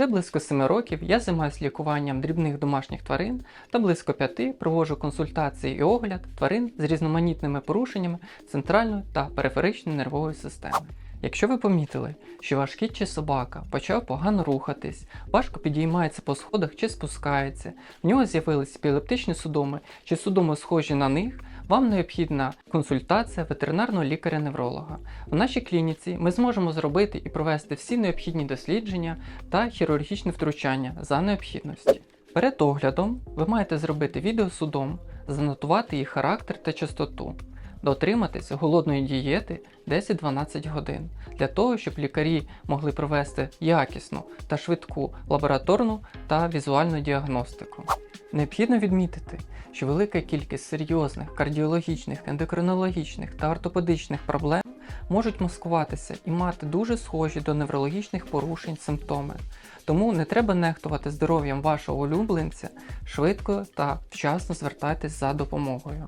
Вже близько 7 років я займаюся лікуванням дрібних домашніх тварин та близько 5 проводжу консультації і огляд тварин з різноманітними порушеннями центральної та периферичної нервової системи. Якщо ви помітили, що ваш кіт чи собака почав погано рухатись, важко підіймається по сходах чи спускається, в нього з'явилися епілептичні судоми чи судоми схожі на них, вам необхідна консультація ветеринарного лікаря-невролога. В нашій клініці ми зможемо зробити і провести всі необхідні дослідження та хірургічне втручання за необхідності. Перед оглядом ви маєте зробити відео судом, занотувати їх характер та частоту, дотриматися голодної дієти 10-12 годин для того, щоб лікарі могли провести якісну та швидку лабораторну та візуальну діагностику. Необхідно відмітити, що велика кількість серйозних кардіологічних, ендокринологічних та ортопедичних проблем можуть маскуватися і мати дуже схожі до неврологічних порушень симптоми. Тому не треба нехтувати здоров'ям вашого улюбленця, швидко та вчасно звертайтесь за допомогою.